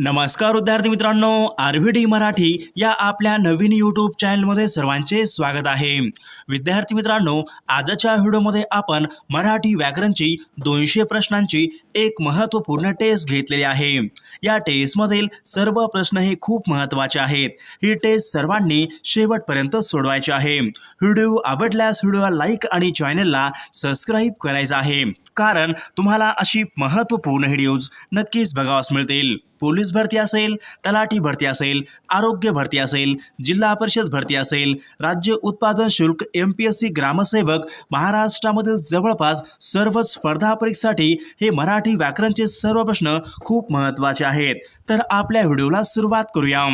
नमस्कार विद्यार्थी मित्रांनो आर व्ही डी मराठी या आपल्या नवीन यूट्यूब चॅनलमध्ये सर्वांचे स्वागत आहे. विद्यार्थी मित्रांनो आजच्या व्हिडिओमध्ये आपण मराठी व्याकरणची दोनशे प्रश्नांची एक महत्त्वपूर्ण टेस्ट घेतलेली आहे. या टेस्टमधील सर्व प्रश्न हे खूप महत्त्वाचे आहेत. ही टेस्ट सर्वांनी शेवटपर्यंत सोडवायची आहे. व्हिडिओ आवडल्यास व्हिडिओला लाईक आणि चॅनलला सबस्क्राईब करायचा आहे. कारण तुम्हाला अशी महत्त्वपूर्ण व्हिडिओज नक्कीच बघावास मिळतील. पोलीस भरती असेल तलाठी भरती असेल आरोग्य भरती असेल जिल्हा परिषद भरती असेल राज्य उत्पादन शुल्क एम पी एस सी ग्रामसेवक महाराष्ट्रामधील जवळपास सर्वच स्पर्धा परीक्षेसाठी हे मराठी व्याकरणचे सर्व प्रश्न खूप महत्त्वाचे आहेत. तर आपल्या व्हिडिओला सुरुवात करूया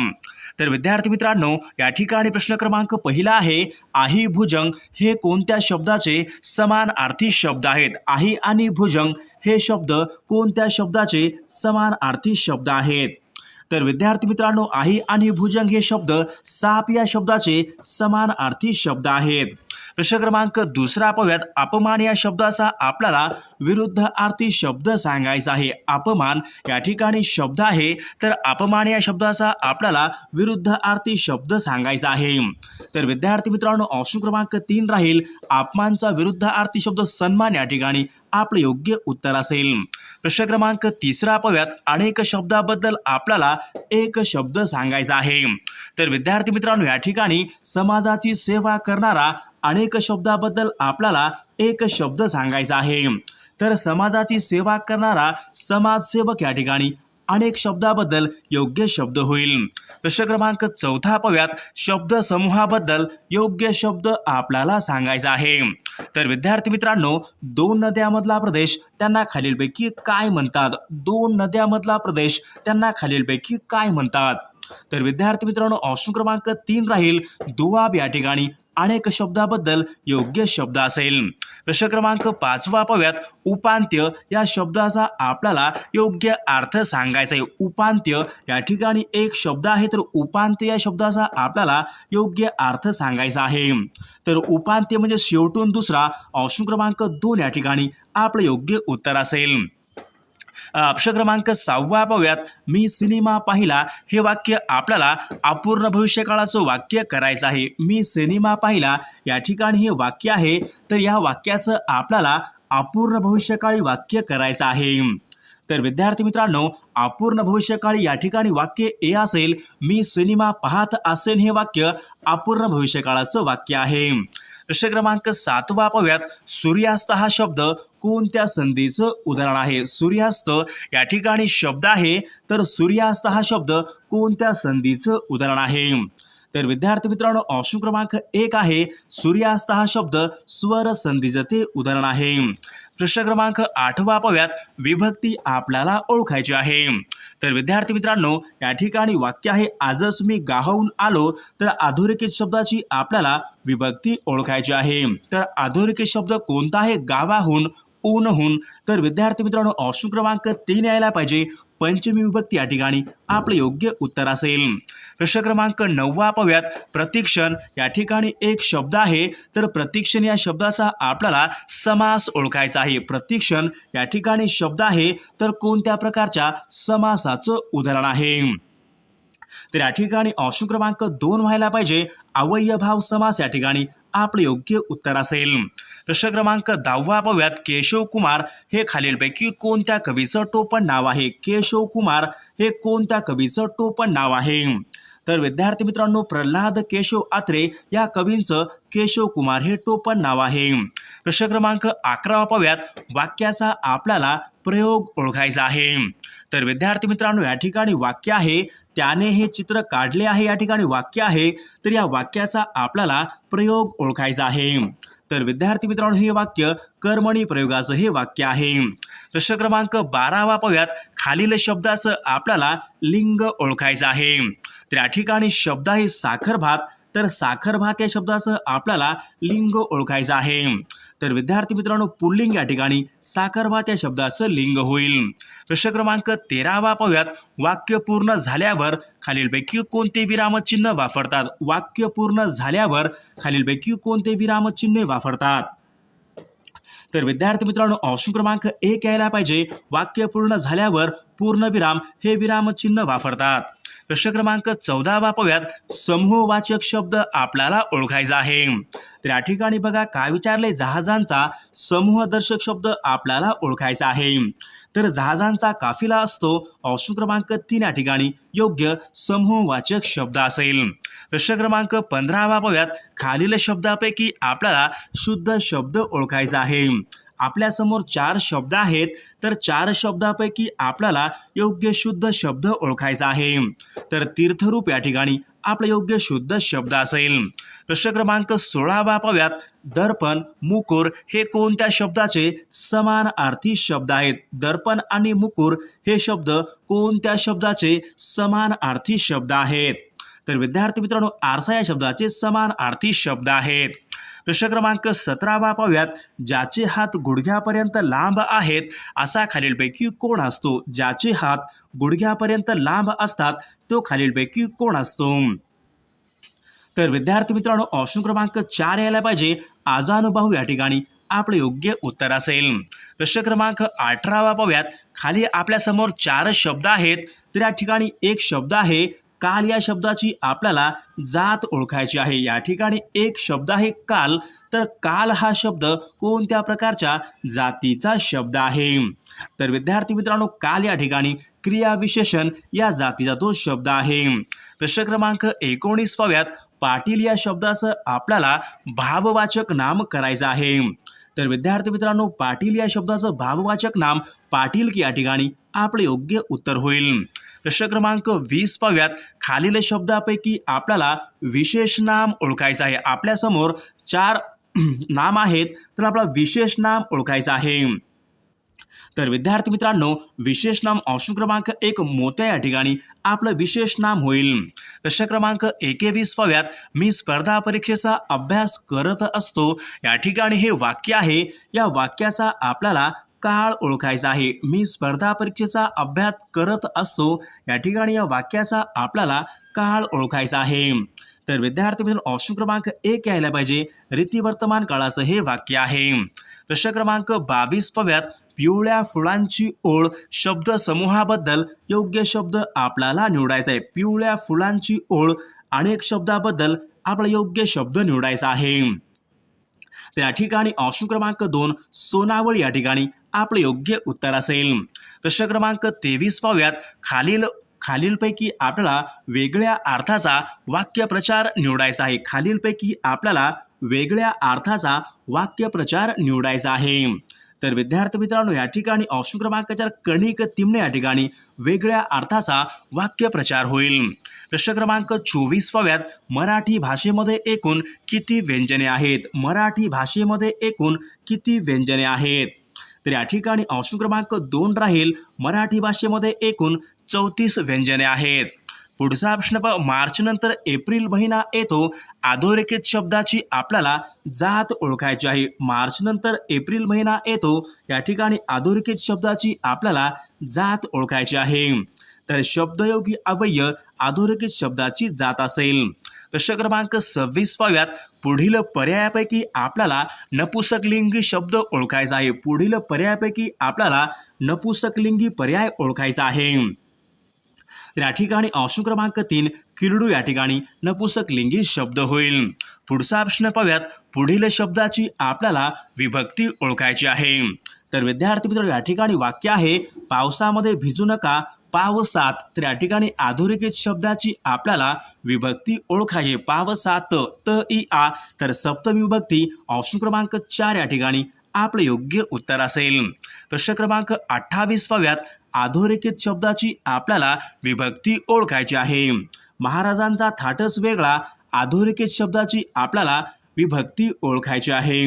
तर विद्यार्थी मित्रांनो या ठिकाणी प्रश्न क्रमांक पहिला आहे आही भुजंग हे कोणत्या शब्दाचे समान अर्थी शब्द आहेत? आही आणि आणि भुजंग हे शब्द कोणत्या शब्दाचे समान अर्थी शब्द आहेत? तर विद्यार्थी मित्रांनो आही आणि भुजंग हे शब्द साप या शब्दाचे समान अर्थी शब्द आहेत. प्रश्न क्रमांक दुसरा पाहूयात. अपमान या शब्दाचा आपल्याला विरुद्ध अर्थी शब्द सांगायचा आहे. अपमान या ठिकाणी शब्द आहे. तर अपमान या शब्दाचा आपल्याला विरुद्ध अर्थी शब्द सांगायचा आहे. तर विद्यार्थी मित्रांनो ऑप्शन क्रमांक तीन राहील. अपमानचा विरुद्ध अर्थी शब्द सन्मान या ठिकाणी आपलं योग्य उत्तर असेल. प्रश्न क्रमांक तिसरा पाहूयात. अनेक शब्दाबद्दल आपल्याला एक शब्द सांगायचा आहे. तर विद्यार्थी मित्रांनो या ठिकाणी समाजाची सेवा करणारा अनेक शब्दाबद्दल आपल्याला एक शब्द सांगायचा आहे. तर समाजाची सेवा करणारा समाजसेवक या ठिकाणी अनेक शब्दाबद्दल योग्य शब्द होईल. प्रश्न क्रमांक चौथा पव्यात शब्द समूहाबद्दल योग्य शब्द आपल्याला सांगायचा आहे. तर विद्यार्थी मित्रांनो दोन नद्यामधला प्रदेश त्यांना खालीलपैकी काय म्हणतात? दोन नद्यामधला प्रदेश त्यांना खालीलपैकी काय म्हणतात? तर विद्यार्थी मित्रांनो ऑप्शन क्रमांक तीन राहील. दुवाब या ठिकाणी अनेक शब्दाबद्दल योग्य शब्द असेल. प्रश्न क्रमांक पाचवा पाहूयात. उपांत्य या शब्दाचा आपल्याला योग्य अर्थ सांगायचा आहे. उपांत्य या ठिकाणी एक शब्द आहे तर उपांत्य या शब्दाचा आपल्याला योग्य अर्थ सांगायचा आहे. तर उपांत्य म्हणजे शेवटून दुसरा ऑप्शन क्रमांक दोन या ठिकाणी आपलं योग्य उत्तर असेल. अक्षर क्रमांक सहावा पाहूयात. मी सिनेमा पाहिला हे वाक्य आपल्याला अपूर्ण भविष्यकाळाचं वाक्य करायचं आहे. मी सिनेमा पाहिला या ठिकाणी हे वाक्य आहे. तर या वाक्याचं आपल्याला अपूर्ण भविष्यकाळी वाक्य करायचं आहे. तर विद्यार्थी मित्रांनो अपूर्ण भविष्यकाळी या ठिकाणी वाक्य ए असेल मी सिनेमा पाहत असेल हे वाक्य अपूर्ण भविष्यकाळाचं वाक्य आहे. प्रश्न क्रमांक सातवा पाहूयात सूर्यास्त हा शब्द कोणत्या संधीचं उदाहरण आहे? सूर्यास्त या ठिकाणी शब्द आहे तर सूर्यास्त हा शब्द कोणत्या संधीचं उदाहरण आहे? तर विद्यार्थी मित्रांनो ऑप्शन क्रमांक एक आहे. सूर्यास्त हा शब्द स्वर संधीचं ते उदाहरण आहे. प्रश्न क्रमांक आठवा पाहूयात. विभक्ती आपल्याला ओळखायची आहे. तर विद्यार्थी मित्रांनो या ठिकाणी वाक्य आहे आजच मी गावाहून आलो तर अधोरेखित शब्दाची आपल्याला विभक्ती ओळखायची आहे. तर अधोरेखित शब्द कोणता आहे? गावाहून ऊनहून तर विद्यार्थी मित्रांनो ऑप्शन क्रमांक तीन यायला पाहिजे. पंचमी विभक्ती या ठिकाणी आपलं योग्य उत्तर असेल. प्रश्न क्रमांक नववा पाहूयात. प्रतीक्षण या ठिकाणी एक शब्द आहे. तर प्रतीक्षण या शब्दाचा आपल्याला समास ओळखायचा आहे. प्रतीक्षण या ठिकाणी शब्द आहे. तर कोणत्या प्रकारच्या समासाचं उदाहरण आहे? तर या ठिकाणी ऑप्शन क्रमांक दोन व्हायला पाहिजे. अवयभाव समास या ठिकाणी आपलं योग्य उत्तर असेल. प्रश्न क्रमांक दहावा पाहूयात. केशव कुमार हे खालीलपैकी कोणत्या कवीचं टोपण नाव आहे? केशव कुमार हे कोणत्या कवीचं टोपण नाव आहे? तर विद्यार्थी मित्रांनो प्रल्हाद केशव आत्रे या कवींचं केशव कुमार हे टोपण नाव आहे. प्रश्न क्रमांक अकरावा पाव्यात वाक्याचा आपल्याला प्रयोग ओळखायचा आहे. तर विद्यार्थी मित्रांनो या ठिकाणी वाक्य आहे. त्याने हे चित्र काढले आहे या ठिकाणी वाक्य आहे. तर या वाक्याचा आपल्याला प्रयोग ओळखायचा आहे. तर विद्यार्थी मित्रांनो हे वाक्य कर्मणी प्रयोगाचं हे वाक्य आहे. प्रश्न क्रमांक बारावा पाहूयात खालील शब्दाचं आपल्याला लिंग ओळखायचं आहे. तर या ठिकाणी शब्द आहे साखर भात. तर साखर भात या शब्दाचं आपल्याला लिंग ओळखायचं आहे. तर विद्यार्थी मित्रांनो पुल्लिंग या ठिकाणी साखरभात या शब्दाचं लिंग होईल. प्रश्न क्रमांक तेरावा पाहूयात. वाक्य पूर्ण झाल्यावर खालीलपैकी कोणते विरामचिन्ह वापरतात? वाक्य पूर्ण झाल्यावर खालीलपैकी कोणते विरामचिन्हे वापरतात? तर विद्यार्थी मित्रांनो ऑप्शन क्रमांक एक यायला पाहिजे. वाक्य पूर्ण झाल्यावर पूर्णविराम हे विरामचिन्ह वापरतात. प्रश्न क्रमांक चौदावा पाहूयात समूहवाचक शब्द आपल्याला ओळखायचा आहे. तर या ठिकाणी बघा काय विचारले? जहाजांचा समूहदर्शक शब्द आपल्याला ओळखायचा आहे. तर जहाजांचा काफिला असतो. ऑप्शन क्रमांक तीन या ठिकाणी योग्य समूहवाचक शब्द असेल. प्रश्न क्रमांक पंधरावा पाहूयात खालील शब्दापैकी आपल्याला शुद्ध शब्द ओळखायचा आहे. आपल्यासमोर चार शब्द आहेत तर चार शब्दापैकी आपल्याला योग्य शुद्ध शब्द ओळखायचा आहे. तर तीर्थरूप या ठिकाणी आपला योग्य शुद्ध शब्द असेल. प्रश्न क्रमांक सोळावा पाव्यात दर्पण मुकुर हे कोणत्या शब्दाचे समान अर्थी शब्द आहेत? दर्पण आणि मुकुर हे शब्द कोणत्या शब्दाचे समान अर्थी शब्द आहेत? तर विद्यार्थी मित्रांनो आरसा या शब्दाचे समान अर्थी शब्द आहेत. प्रश्न क्रमांक सतरावा पाहूयात ज्याचे हात गुडघ्यापर्यंत लांब आहेत असा खालीलपैकी कोण असतो? ज्याचे हात गुडघ्यापर्यंत लांब असतात तो खालीलपैकी कोण असतो? तर विद्यार्थी मित्रांनो ऑप्शन क्रमांक चार यायला पाहिजे. आजानुबाहू या ठिकाणी आपलं योग्य उत्तर असेल. प्रश्न क्रमांक अठरावा पाहूयात खाली आपल्यासमोर चार शब्द आहेत तर या ठिकाणी एक शब्द आहे काल या शब्दाची आपल्याला जात ओळखायची आहे. या ठिकाणी एक शब्द आहे काल. तर काल हा शब्द कोणत्या प्रकारच्या जातीचा शब्द आहे? तर विद्यार्थी मित्रांनो काल या ठिकाणी क्रियाविशेषण या जातीचा तो शब्द आहे. प्रश्न क्रमांक एकोणीस पाव्यात पाटील या शब्दाचं आपल्याला भाववाचक नाम करायचं आहे. तर विद्यार्थी मित्रांनो पाटील या शब्दाचं भाववाचक नाम पाटील की या ठिकाणी आपले योग्य उत्तर होईल. प्रश्न क्रमांक वीस पाव्यात खालील शब्दापैकी आपल्याला विशेष नाम ओळखायचं आहे. आपल्यासमोर चार नाम आहेत तर आपला विशेष नाम ओळखायचं आहे. तर विद्यार्थी मित्रांनो विशेष नाम ऑप्शन क्रमांक एक मोत्या या ठिकाणी आपलं विशेष नाम होईल. प्रश्न क्रमांक एकेवीस पाव्यात मी स्पर्धा परीक्षेचा अभ्यास करत असतो. या ठिकाणी हे वाक्य आहे. या वाक्याचा आपल्याला काळ ओळखायचा आहे. मी स्पर्धा परीक्षेचा अभ्यास करत असतो. या ठिकाणी या वाक्याचा आपल्याला काळ ओळखायचा आहे. तर विद्यार्थी मित्रांनो ऑप्शन क्रमांक एक यायला पाहिजे. रीती वर्तमान काळाचं हे वाक्य आहे. प्रश्न क्रमांक बावीस पव्यात पिवळ्या फुलांची ओळ शब्द समूहाबद्दल योग्य शब्द आपल्याला निवडायचा आहे. पिवळ्या फुलांची ओळ अनेक शब्दाबद्दल आपला योग्य शब्द निवडायचा आहे. तर या ठिकाणी ऑप्शन क्रमांक दोन सोनावळ या ठिकाणी आपलं योग्य उत्तर असेल. प्रश्न क्रमांक तेवीस पाहूयात. खालील खालीलपैकी आपल्याला वेगळ्या अर्थाचा वाक्यप्रचार निवडायचा आहे. खालीलपैकी आपल्याला वेगळ्या अर्थाचा वाक्यप्रचार निवडायचा आहे. तर विद्यार्थी मित्रांनो या ठिकाणी ऑप्शन क्रमांक चार कणिक तिमणे या ठिकाणी वेगळ्या अर्थाचा वाक्यप्रचार होईल. प्रश्न क्रमांक चोवीस पाव्यात मराठी भाषेमध्ये एकूण किती व्यंजने आहेत? मराठी भाषेमध्ये एकूण किती व्यंजने आहेत? तर या ठिकाणी ऑप्शन क्रमांक दोन राहील मराठी भाषेमध्ये एकूण चौतीस व्यंजने आहेत. पुढचा प्रश्न प मार्च नंतर एप्रिल महिना येतो. अधोरेखित शब्दाची आपल्याला जात ओळखायची आहे. मार्च नंतर एप्रिल महिना येतो. या ठिकाणी अधोरेखित शब्दाची आपल्याला जात ओळखायची आहे. तर शब्दयोगी अवयव अधोरेखित शब्दाची जात असेल. प्रश्न क्रमांक सव्वीस पाव्यात पुढील पर्यायापैकी आपल्याला नपुसकलिंगी शब्द ओळखायचा आहे. पुढील पर्यायापैकी आपल्याला नपुसकलिंगी पर्याय ओळखायचा आहे. या ठिकाणी ऑप्शन क्रमांक तीन किरडू या ठिकाणी नपुसकलिंगी शब्द होईल. पुढचा प्रश्न पाहूयात. पुढील शब्दाची आपल्याला विभक्ती ओळखायची आहे. तर विद्यार्थी मित्र या ठिकाणी वाक्य आहे पावसामध्ये भिजू नका पावसात. तर या ठिकाणी अधोरेखित शब्दाची आपल्याला विभक्ती ओळखायची पावसात त इ आ. तर सप्तमी विभक्ती ऑप्शन क्रमांक चार या ठिकाणी आपलं योग्य उत्तर असेल. प्रश्न क्रमांक अठ्ठावीस पाव्यात अधोरेखित शब्दाची आपल्याला विभक्ती ओळखायची आहे. महाराजांचा थाटच वेगळा अधोरेखित शब्दाची आपल्याला विभक्ती ओळखायची आहे.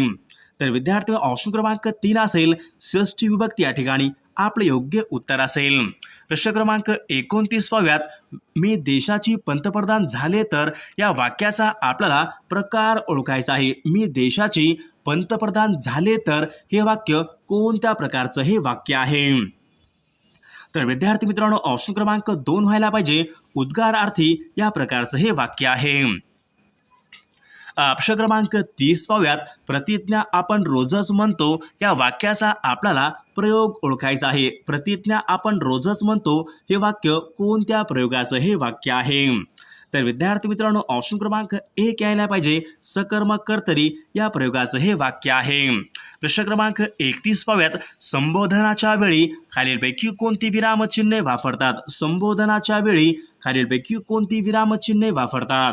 तर विद्यार्थी ऑप्शन क्रमांक तीन असेल. षष्ठी विभक्ती या ठिकाणी आपलं योग्य उत्तर असेल. प्रश्न क्रमांक एकोणतीसवाव्यात मी देशाची पंतप्रधान झाले तर या वाक्याचा आपल्याला प्रकार ओळखायचा आहे. मी देशाची पंतप्रधान झाले तर हे वाक्य कोणत्या प्रकारचं हे वाक्य आहे? तर विद्यार्थी मित्रांनो ऑप्शन क्रमांक दोन व्हायला पाहिजे. उद्गारार्थी या प्रकारचं हे वाक्य आहे. अ, क्रमांक तीस पाहूयात प्रतिज्ञा आपण रोजच म्हणतो या वाक्याचा आपल्याला प्रयोग ओळखायचा आहे. प्रतिज्ञा आपण रोजच म्हणतो हे वाक्य कोणत्या प्रयोगाचं हे वाक्य आहे? तर विद्यार्थी मित्रांनो ऑप्शन क्रमांक एक यायला पाहिजे. सकर्मक कर्तरी या प्रयोगाचं हे वाक्य आहे. प्रश्न क्रमांक एकतीस पाव्यात संबोधनाच्या वेळी खालीलपैकी कोणती विरामचिन्हे वापरतात? संबोधनाच्या वेळी खालीलपैकी कोणती विरामचिन्हे वापरतात?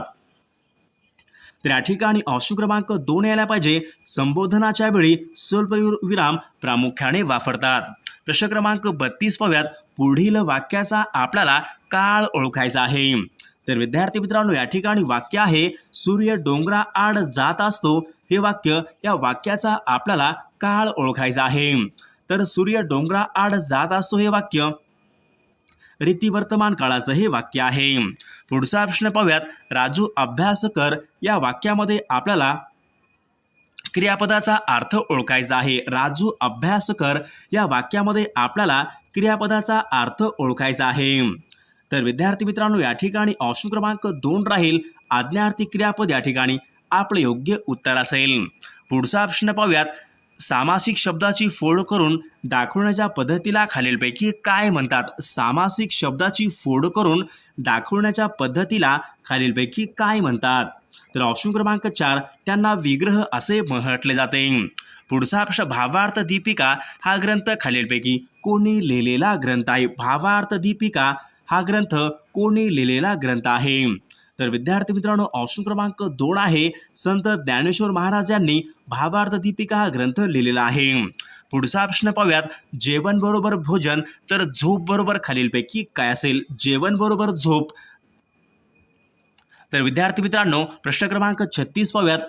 तर या ठिकाणी ऑप्शन क्रमांक दोन यायला पाहिजे. संबोधनाच्या वेळी स्वल्प विराम प्रामुख्याने वापरतात. प्रश्न क्रमांक बत्तीस पाव्यात पुढील वाक्याचा आपल्याला काळ ओळखायचा आहे. तर विद्यार्थी मित्रांनो या ठिकाणी वाक्य आहे सूर्य डोंगरा आड जात असतो. हे वाक्य या वाक्याचा आपल्याला काळ ओळखायचा आहे. तर सूर्य डोंगरा आड जात असतो हे वाक्य रीती वर्तमान काळाचं हे वाक्य आहे. पुढचा प्रश्न पाहूयात. राजू अभ्यास कर. या वाक्यामध्ये आपल्याला क्रियापदाचा अर्थ ओळखायचा आहे. राजू अभ्यास कर. या वाक्यामध्ये आपल्याला क्रियापदाचा अर्थ ओळखायचा आहे. तर विद्यार्थी मित्रांनो या ठिकाणी ऑप्शन क्रमांक दोन राहील. आज्ञार्थी क्रियापद या ठिकाणी आपलं योग्य उत्तर असेल. पुढचा प्रश्न पाहूयात. सामासिक शब्दाची फोड करून दाखवण्याच्या पद्धतीला खालीलपैकी काय म्हणतात? सामासिक शब्दाची फोड करून दाखवण्याच्या पद्धतीला खालीलपैकी काय म्हणतात? तर ऑप्शन क्रमांक चार त्यांना विग्रह असे म्हटले जाते. पुढचा प्रश्न भावार्थ दीपिका हा ग्रंथ खालीलपैकी कोणी लिहिलेला ग्रंथ आहे? भावार्थ दीपिका हा ग्रंथ कोणी लिहिलेला ग्रंथ आहे? तर विद्यार्थी मित्रांनो ऑप्शन क्रमांक दोन आहे. संत ज्ञानेश्वर महाराज यांनी भावार्थ दीपिका हा ग्रंथ लिहिलेला आहे. पुढचा प्रश्न पाहूयात. जेवण बरोबर भोजन तर झोप बरोबर खालीलपैकी काय असेल? जेवण बरोबर झोप. तर विद्यार्थी मित्रांनो प्रश्न क्रमांक छत्तीस पाहूयात.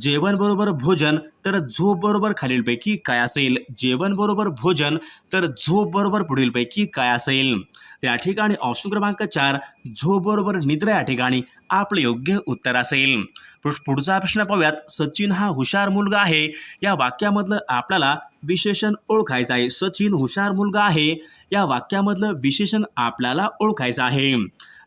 जेवण बरोबर भोजन तर झोप बरोबर खालीलपैकी काय असेल? जेवण बरोबर भोजन तर झोप बरोबर पुढीलपैकी काय असेल? या ठिकाणी ऑप्शन क्रमांक चार झोबरोबर निद्रा या ठिकाणी आपलं योग्य उत्तर असेल. पुढचा प्रश्न पाहूयात. सचिन हा हुशार मुलगा आहे. या वाक्यामधलं आपल्याला विशेषण ओळखायचं आहे. सचिन हुशार मुलगा आहे. या वाक्यामधलं विशेषण आपल्याला ओळखायचं आहे.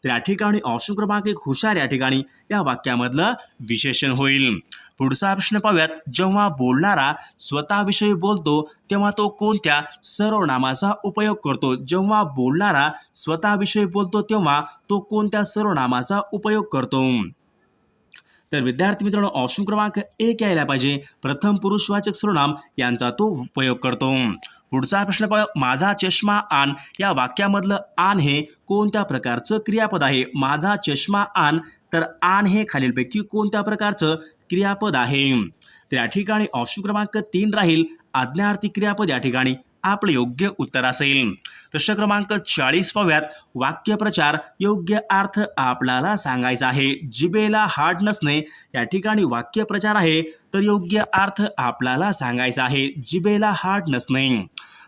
तर या ठिकाणी ऑप्शन क्रमांक एक हुशार या ठिकाणी या वाक्यामधलं विशेषण होईल. पुढचा प्रश्न पाहूयात. जेव्हा बोलणारा स्वतःविषयी बोलतो तेव्हा तो कोणत्या सर्वनामाचा उपयोग करतो? जेव्हा बोलणारा स्वतःविषयी बोलतो तेव्हा तो कोणत्या सर्वनामाचा उपयोग करतो? तर विद्यार्थी मित्रांनो ऑप्शन क्रमांक एक यायला पाहिजे. प्रथम पुरुषवाचक सर्वनाम यांचा तो उपयोग करतो. पुढचा प्रश्न पाहूया माझा चष्मा आण या वाक्यामधलं आण हे कोणत्या प्रकारचं क्रियापद आहे? माझा चष्मा आण तर आण हे खालीलपैकी कोणत्या प्रकारचं क्रियापद आहे? तर या ठिकाणी ऑप्शन क्रमांक तीन राहील. आज्ञार्थी क्रियापद या ठिकाणी आपलं योग्य उत्तर असेल. प्रश्न क्रमांक चाळीस पाव्यात वाक्यप्रचार योग्य अर्थ आपल्याला सांगायचा आहे. जिबेला हाड नसणे या ठिकाणी वाक्यप्रचार आहे तर योग्य अर्थ आपल्याला सांगायचा आहे. जिबेला हाड नसणे.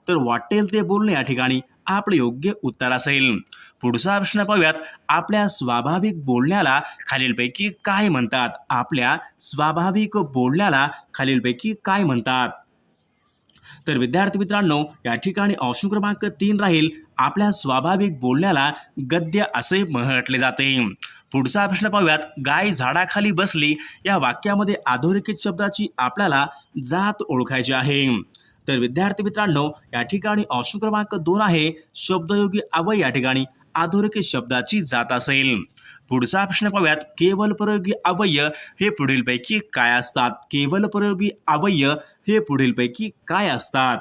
तर वाटेल ते बोलणे या ठिकाणी आपलं योग्य उत्तर असेल. पुढचा प्रश्न पाहूयात. आपल्या स्वाभाविक बोलण्याला खालीलपैकी काय म्हणतात? आपल्या स्वाभाविक बोलण्याला खालीलपैकी काय म्हणतात? तर विद्यार्थी मित्रांनो या ठिकाणी ऑप्शन क्रमांक तीन राहील. आपल्या स्वाभाविक बोलण्याला गद्य असे म्हटले जाते. पुढचा प्रश्न पाहूयात. गाय झाडाखाली बसली या वाक्यामध्ये अधोरेखित शब्दाची आपल्याला जात ओळखायची आहे. तर विद्यार्थी मित्रांनो या ठिकाणी ऑप्शन क्रमांक दोन आहे. शब्दयोगी अवय या ठिकाणी. अधोरेखित शब्दाची जात असेल. पुढचा प्रश्न पाहूयात केवल प्रयोगी अवयय हे पुढीलपैकी काय असतात? केवल प्रयोगी अवय हे पुढीलपैकी काय असतात?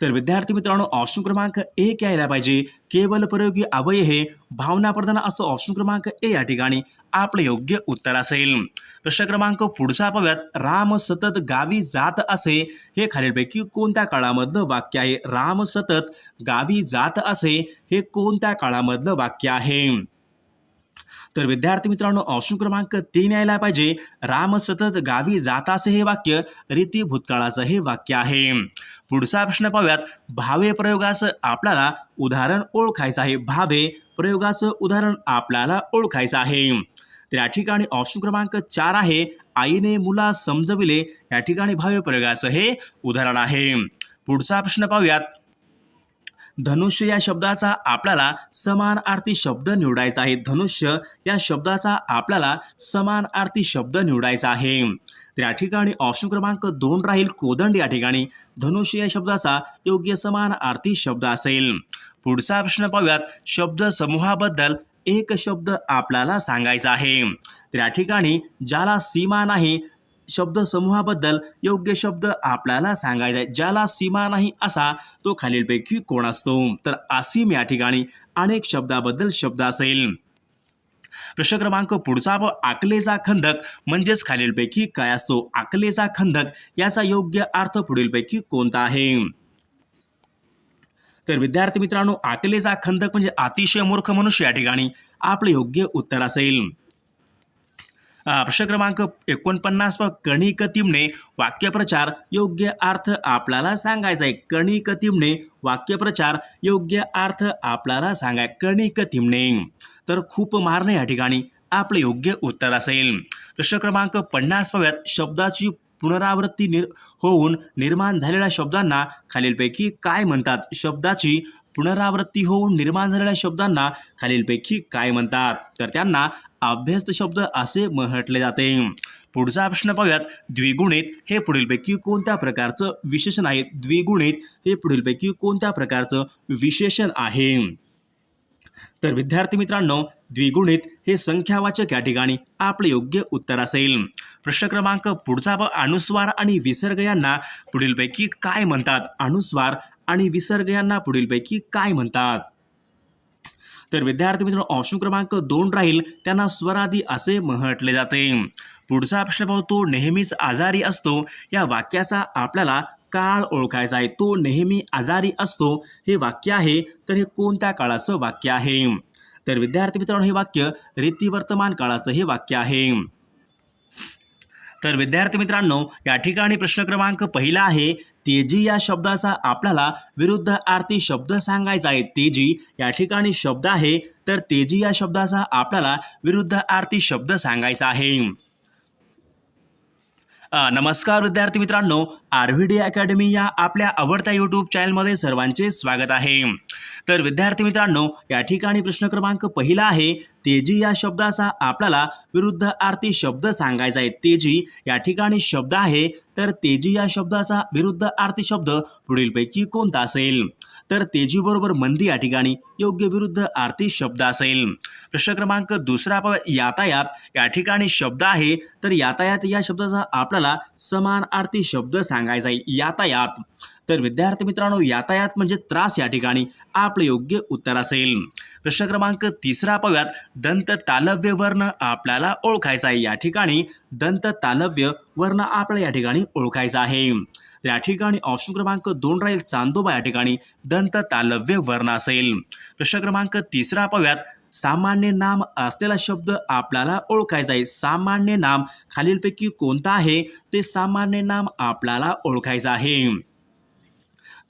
तर विद्यार्थी मित्रांनो ऑप्शन क्रमांक एक यायला पाहिजे. केवल प्रयोगी अवय हे भावनाप्रधान असं ऑप्शन क्रमांक ए या ठिकाणी आपलं योग्य उत्तर असेल. प्रश्न क्रमांक पुढचा पाहूयात राम सतत गावी जात असे हे खालीलपैकी कोणत्या काळामधलं वाक्य आहे? राम सतत गावी जात असे हे कोणत्या काळामधलं वाक्य आहे? तर विद्यार्थी मित्रांनो ऑप्शन क्रमांक तीन यायला पाहिजे. राम सतत गावी जात असे हे वाक्य रीती भूतकाळाचं हे वाक्य आहे. पुढचा प्रश्न पाहूयात. भावे प्रयोगाचं आपल्याला उदाहरण ओळखायचं आहे. भावे प्रयोगाचं उदाहरण आपल्याला ओळखायचं आहे. तर या ठिकाणी ऑप्शन क्रमांक चार आहे. आईने मुला समजविले. या ठिकाणी भावे प्रयोगाचं हे उदाहरण आहे. पुढचा प्रश्न पाहूयात. धनुष्य या शब्दाचा आपल्याला समानार्थी शब्द निवडायचा आहे. धनुष्य या शब्दाचा आपल्याला समानार्थी शब्द निवडायचा आहे. तर या ठिकाणी ऑप्शन क्रमांक दोन राहील. कोदंड या ठिकाणी धनुष्य या शब्दाचा योग्य समानार्थी शब्द असेल. पुढचा प्रश्न पाहूयात. शब्द समूहाबद्दल एक शब्द आपल्याला सांगायचा आहे. तर या ठिकाणी ज्याला सीमा नाही शब्दसमूहाबद्दल योग्य शब्द आपल्याला सांगायचा आहे ज्याला सीमा नाही असा तो खालीलपैकी कोण असतो? तर असीम या ठिकाणी अनेक शब्दाबद्दल शब्द असेल. प्रश्न क्रमांक पुढचा व आकलेचा खंदक म्हणजेच खालीलपैकी काय असतो? आकलेचा खंदक याचा योग्य अर्थ पुढीलपैकी कोणता आहे? तर विद्यार्थी मित्रांनो आकलेचा खंदक म्हणजे अतिशय मूर्ख मनुष्य या ठिकाणी आपलं योग्य उत्तर असेल. प्रश्न क्रमांक एकोणपन्नास व कणिक तिमणे वाक्यप्रचार योग्य अर्थ आपल्याला सांगायचा आहे कणिक तिमणे वाक्यप्रचार योग्य अर्थ आपल्याला सांगाय. कणिक तिमणे तर खूप मारणे या ठिकाणी आपलं योग्य उत्तर असेल. प्रश्न क्रमांक पन्नास पाव्यात शब्दाची पुनरावृत्ती निर होऊन निर्माण झालेल्या शब्दांना खालीलपैकी काय म्हणतात? शब्दाची पुनरावृत्ती होऊन निर्माण झालेल्या शब्दांना खालीलपैकी काय म्हणतात? तर त्यांना अभ्यस्त शब्द असे म्हटले जाते. पुढचा प्रश्न पाहूयात. द्विगुणित हे पुढीलपैकी कोणत्या प्रकारचं विशेषण आहे? द्विगुणित हे पुढीलपैकी कोणत्या प्रकारचं विशेषण आहे? तर विद्यार्थी मित्रांनो द्विगुणित हे संख्यावाचक या ठिकाणी आपले योग्य उत्तर असेल. प्रश्न क्रमांक पुढचा अनुस्वार आणि विसर्ग यांना पुढीलपैकी काय म्हणतात? अनुस्वार आणि विसर्ग यांना पुढीलपैकी काय म्हणतात? तर विद्यार्थी मित्रांनो ऑप्शन क्रमांक दोन राहील. त्यांना स्वरादी असे म्हटले जाते. पुढचा प्रश्न पाहतो नेहमीच आजारी असतो. या वाक्याचा आपल्याला काळ ओळखायचा आहे. तो नेहमी आजारी असतो. हे वाक्य आहे. तर हे कोणत्या काळाचं वाक्य आहे? तर विद्यार्थी मित्रांनो हे वाक्य रीतिवर्तमान काळाचं हे वाक्य आहे. तर विद्यार्थी मित्रांनो या ठिकाणी प्रश्न क्रमांक पहिला आहे. तेजी या शब्दाचा आपल्याला विरुद्ध आरती शब्द सांगायचा आहे. तेजी या ठिकाणी शब्द आहे. तर तेजी या शब्दाचा आपल्याला विरुद्ध आरती शब्द सांगायचा आहे. नमस्कार विद्यार्थी मित्रांनो आर व्ही डी अकॅडमी या आपल्या आवडत्या यूट्यूब चॅनलमध्ये सर्वांचे स्वागत आहे. तर विद्यार्थी मित्रांनो या ठिकाणी प्रश्न क्रमांक पहिला आहे तेजी या शब्दाचा आपल्याला विरुद्ध आरती शब्द सांगायचा आहे. तेजी या ठिकाणी शब्द आहे तर तेजी या शब्दाचा विरुद्ध आरती शब्द पुढीलपैकी कोणता असेल? तर तेजीबरोबर मंदी या ठिकाणी योग्य विरुद्ध आरती शब्द असेल. प्रश्न क्रमांक दुसरा यातायात. या ठिकाणी शब्द आहे तर यातायात या शब्दाचा आपल्याला समान आरती शब्द सांगायचा आहे यातायात. तर विद्यार्थी मित्रांनो यातायात म्हणजे त्रास या ठिकाणी आपलं योग्य उत्तर असेल. प्रश्न क्रमांक तिसरा पाहूयात. दंत तालव्य वर्ण आपल्याला ओळखायचा आहे या ठिकाणी दंत तालव्य वर्ण आपल्याला या ठिकाणी ओळखायचा आहे. तर या ठिकाणी ऑप्शन क्रमांक दोन राहील चांदोबा या ठिकाणी. दंत तालव्य वर्ण असेल. प्रश्न क्रमांक तिसरा पाहूयात. सामान्य नाम असलेला शब्द आपल्याला ओळखायचा आहे. सामान्य नाम खालीलपैकी कोणता आहे? ते सामान्य नाम आपल्याला ओळखायचं आहे.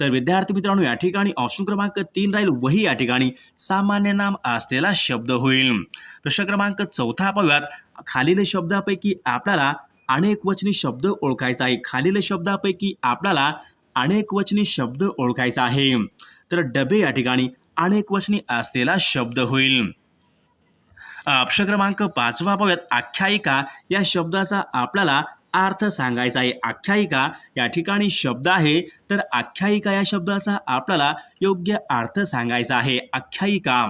तर विद्यार्थी मित्रांनो या ठिकाणी ऑप्शन क्रमांक तीन राहील. वही या ठिकाणी सामान्य नाम असलेला शब्द होईल. प्रश्न क्रमांक चौथा पाहूयात. खालील शब्दापैकी आपल्याला अनेक वचनी शब्द ओळखायचा आहे. खालील शब्दापैकी आपल्याला अनेक वचनी शब्द ओळखायचा आहे. तर डबे या ठिकाणी अनेक वचनी असलेला शब्द होईल. प्रश्न क्रमांक पाचवा पाहूयात. आख्यायिका या शब्दाचा आपल्याला अर्थ सांगायचा आहे. आख्यायिका या ठिकाणी शब्द आहे. तर आख्यायिका या शब्दाचा आपल्याला योग्य अर्थ सांगायचा आहे. आख्यायिका.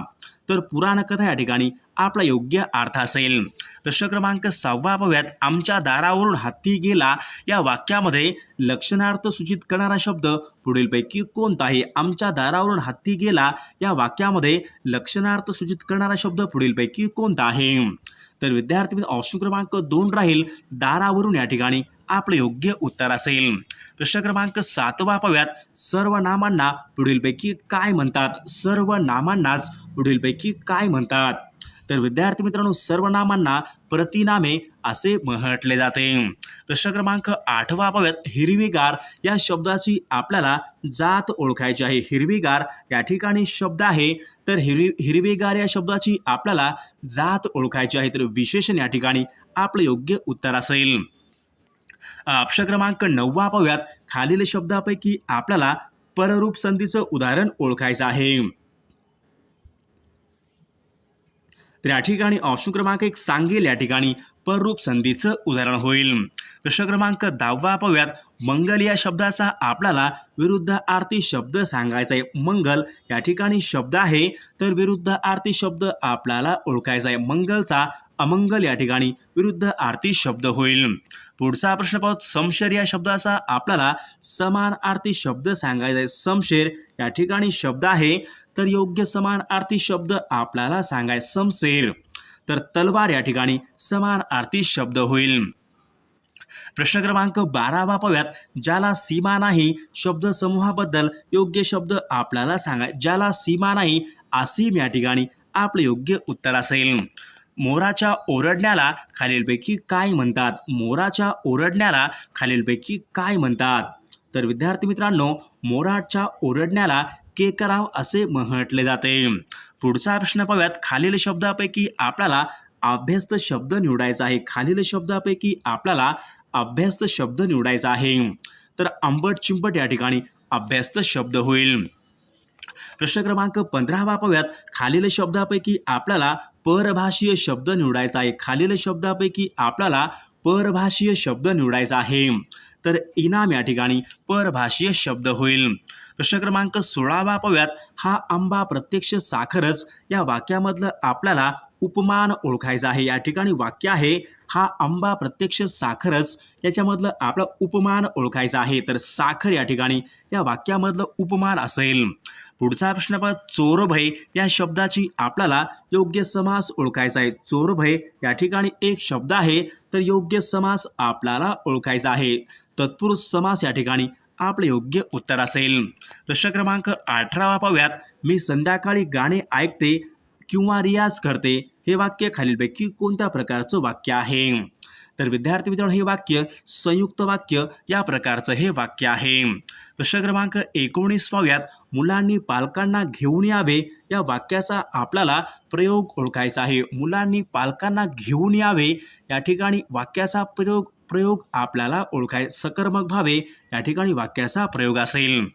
तर पुराणकथा या ठिकाणी आपला योग्य अर्थ असेल. प्रश्न क्रमांक सहावा पाहूयात आमच्या दारावरून हत्ती गेला. या वाक्यामध्ये लक्षणार्थ सूचित करणारा शब्द पुढीलपैकी कोणता आहे आमच्या दारावरून हत्ती गेला. या वाक्यामध्ये लक्षणार्थ सूचित करणारा शब्द पुढीलपैकी कोणता आहे? तर विद्यार्थी मित्र ऑप्शन क्रमांक दोन राहील. दारावरून या ठिकाणी आपलं योग्य उत्तर असेल. प्रश्न क्रमांक सातवा पाहूयात सर्व नामांना पुढीलपैकी काय म्हणतात? सर्व नामांनाच पुढीलपैकी काय म्हणतात? तर विद्यार्थी मित्रांनो सर्व नामांना प्रतिनामे असे म्हटले जाते. प्रश्न क्रमांक आठवा पाहूयात. हिरवीगार या शब्दाची आपल्याला जात ओळखायची आहे. हिरवीगार या ठिकाणी शब्द आहे. तर हिरवी हिरवीगार या शब्दाची आपल्याला जात ओळखायची आहे. तर विशेषण या ठिकाणी आपलं योग्य उत्तर असेल. अक्ष क्रमांक नववा पाहूयात. खालील शब्दापैकी आपल्याला पररूप संधीचं उदाहरण ओळखायचं आहे. तर या ठिकाणी ऑप्शन क्रमांक एक सांगेल या ठिकाणी. पररूप संधीचं उदाहरण होईल. प्रश्न क्रमांक दहावा पाहूयात. मंगल या शब्दाचा आपल्याला विरुद्ध आरती शब्द सांगायचा आहे. मंगल या ठिकाणी शब्द आहे तर विरुद्ध आरती शब्द आपल्याला ओळखायचा आहे. मंगलचा अमंगल या ठिकाणी विरुद्ध आरती शब्द होईल. पुढचा प्रश्न पाहू समशेर या शब्दाचा आपल्याला समान आरती शब्द सांगायचा आहे. समशेर या ठिकाणी शब्द आहे तर योग्य समान आरती शब्द आपल्याला सांगाय समशेर. तर तलवार या ठिकाणी समान आरती शब्द होईल. प्रश्न क्रमांक बारावा पाहूयात ज्याला सीमा नाही शब्द समूहाबद्दल योग्य शब्द आपल्याला सांगाय ज्याला सीमा नाही असीम या ठिकाणी आपलं योग्य उत्तर असेल. मोराच्या ओरडण्याला खालीलपैकी काय म्हणतात? मोराच्या ओरडण्याला खालीलपैकी काय म्हणतात? तर विद्यार्थी मित्रांनो मोराच्या ओरडण्याला केकराव असे म्हटले जाते. पुढचा प्रश्न पाहूयात. खालील शब्दापैकी आपल्याला अभ्यस्त शब्द निवडायचा आहे. खालील शब्दापैकी आपल्याला अभ्यस्त शब्द निवडायचा आहे. तर आंबट चिंबट या ठिकाणी अभ्यस्त शब्द होईल. प्रश्न क्रमांक पंधरावा पाहूयात. खालील शब्दापैकी आपल्याला परभाषीय शब्द निवडायचा आहे. खालील शब्दापैकी आपल्याला परभाषीय शब्द निवडायचा आहे. तर इनाम या ठिकाणी परभाषीय शब्द होईल. प्रश्न क्रमांक सोळावा पाहूयात हा आंबा प्रत्यक्ष साखरच या वाक्यामधलं आपल्याला उपमान ओळखायचा आहे. या ठिकाणी वाक्य आहे हा आंबा प्रत्यक्ष साखरच. याच्यामधलं आपलं उपमान ओळखायचं आहे. तर साखर या ठिकाणी या वाक्यामधलं उपमान असेल. पुढचा प्रश्न पहा चोरभय या शब्दाची आपल्याला योग्य समास ओळखायचा आहे. चोरभय या ठिकाणी एक शब्द आहे तर योग्य समास आपल्याला ओळखायचा आहे. तत्पुरुष समास या ठिकाणी आपले योग्य उत्तर असेल. प्रश्न क्रमांक अठरावा पाहूयात. मी संध्याकाळी गाणे ऐकते किंवा रियाज करते हे वाक्य खालीलपैकी कोणत्या प्रकारचं वाक्य आहे? तर विद्यार्थी मित्रांनो हे वाक्य संयुक्त वाक्य या प्रकारचं हे वाक्य आहे. प्रश्न क्रमांक एकोणीस पाहूयात. मुलांनी पालकांना घेऊन यावे या वाक्याचा आपल्याला प्रयोग ओळखायचा आहे. मुलांनी पालकांना घेऊन यावे या ठिकाणी वाक्याचा प्रयोग प्रयोग आपल्याला ओळखाय सकर्मक भावे या ठिकाणी वाक्याचा प्रयोग असेल.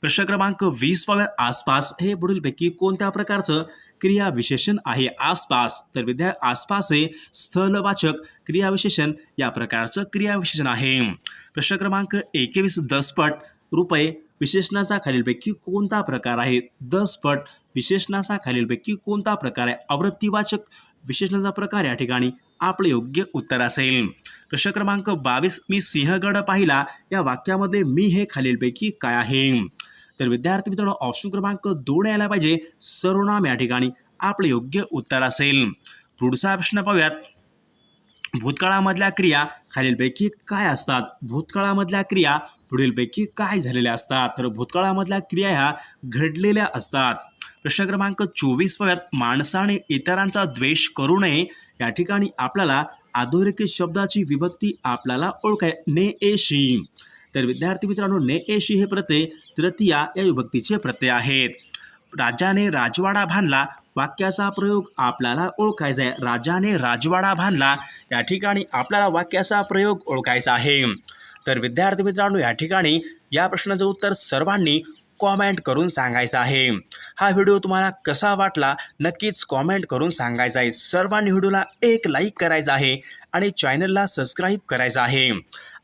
प्रश्न क्रमांक वीस पाव्या आसपास हे पुढीलपैकी कोणत्या प्रकारचं क्रियाविशेषण आहे? आसपास. तर विद्या आसपास हे स्थलवाचक क्रियाविशेषण या प्रकारचं क्रियाविशेषण आहे. प्रश्न क्रमांक एकवीस दसपट रुपये विशेषणाचा खालीलपैकी कोणता प्रकार आहे? दसपट विशेषणाचा खालीलपैकी कोणता प्रकार आहे? आवृत्तीवाचक विशेषणाचा प्रकार या ठिकाणी आपलं योग्य उत्तर असेल. प्रश्न क्रमांक बावीस मी सिंहगड पाहिला. या वाक्यामध्ये मी हे खालीलपैकी काय आहे? तर विद्यार्थी मित्रांनो ऑप्शन क्रमांक दोन यायला पाहिजे. सर्वनाम या ठिकाणी आपलं योग्य उत्तर असेल. पुढचा प्रश्न पाहूयात. भूतकाळामधल्या क्रिया खालीलपैकी काय असतात? भूतकाळामधल्या क्रिया पुढीलपैकी काय झालेल्या असतात? तर भूतकाळामधल्या क्रिया ह्या घडलेल्या असतात. प्रश्न क्रमांक चोवीस पाहूयात माणसाने इतरांचा द्वेष करू नये या ठिकाणी आपल्याला अधोरेखित शब्दाची विभक्ती आपल्याला ओळखाय. ने एशी तर विद्यार्थी मित्रांनो ने एशी हे प्रत्यय तृतीया या विभक्तीचे प्रत्यय आहेत. राजाने राजवाडा बांधला वाक्याचा प्रयोग आपल्याला ओळखायचा आहे राजाने राजवाडा बांधला. या ठिकाणी आपल्याला वाक्याचा प्रयोग ओळखायचा आहे. तर विद्यार्थी मित्रांनो या ठिकाणी या प्रश्नाचं उत्तर सर्वांनी कॉमेंट करून सांगायचं आहे. हा व्हिडिओ तुम्हाला कसा वाटला? नक्कीच कॉमेंट करून सांगायचा आहे. सर्वांनी व्हिडिओला एक लाईक करायचा आहे आणि चॅनलला सबस्क्राईब करायचं आहे.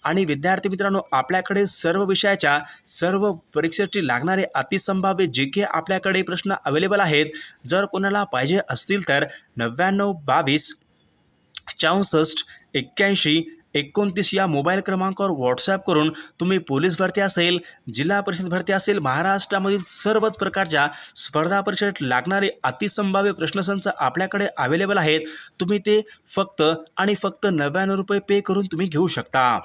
आणि विद्यार्थी मित्रांनो आपल्याकडे सर्व विषयाच्या सर्व परीक्षेसाठी लागणारे अतिसंभाव्य जे के आपल्याकडे प्रश्न अवेलेबल आहेत. जर कोणाला पाहिजे असतील तर नव्याण्णव बावीस चौसष्ट एक्क्याऐंशी एकोणतीस या मोबाईल क्रमांकावर व्हॉट्सॲप करून तुम्ही पोलीस भरती असेल जिल्हा परिषद भरती असेल महाराष्ट्रामधील सर्वच प्रकारच्या स्पर्धा परीक्षेत लागणारे अतिसंभाव्य प्रश्नसंच आपल्याकडे अवेलेबल आहेत. तुम्ही ते फक्त आणि फक्त नव्याण्णव रुपये पे करून तुम्ही घेऊ शकता.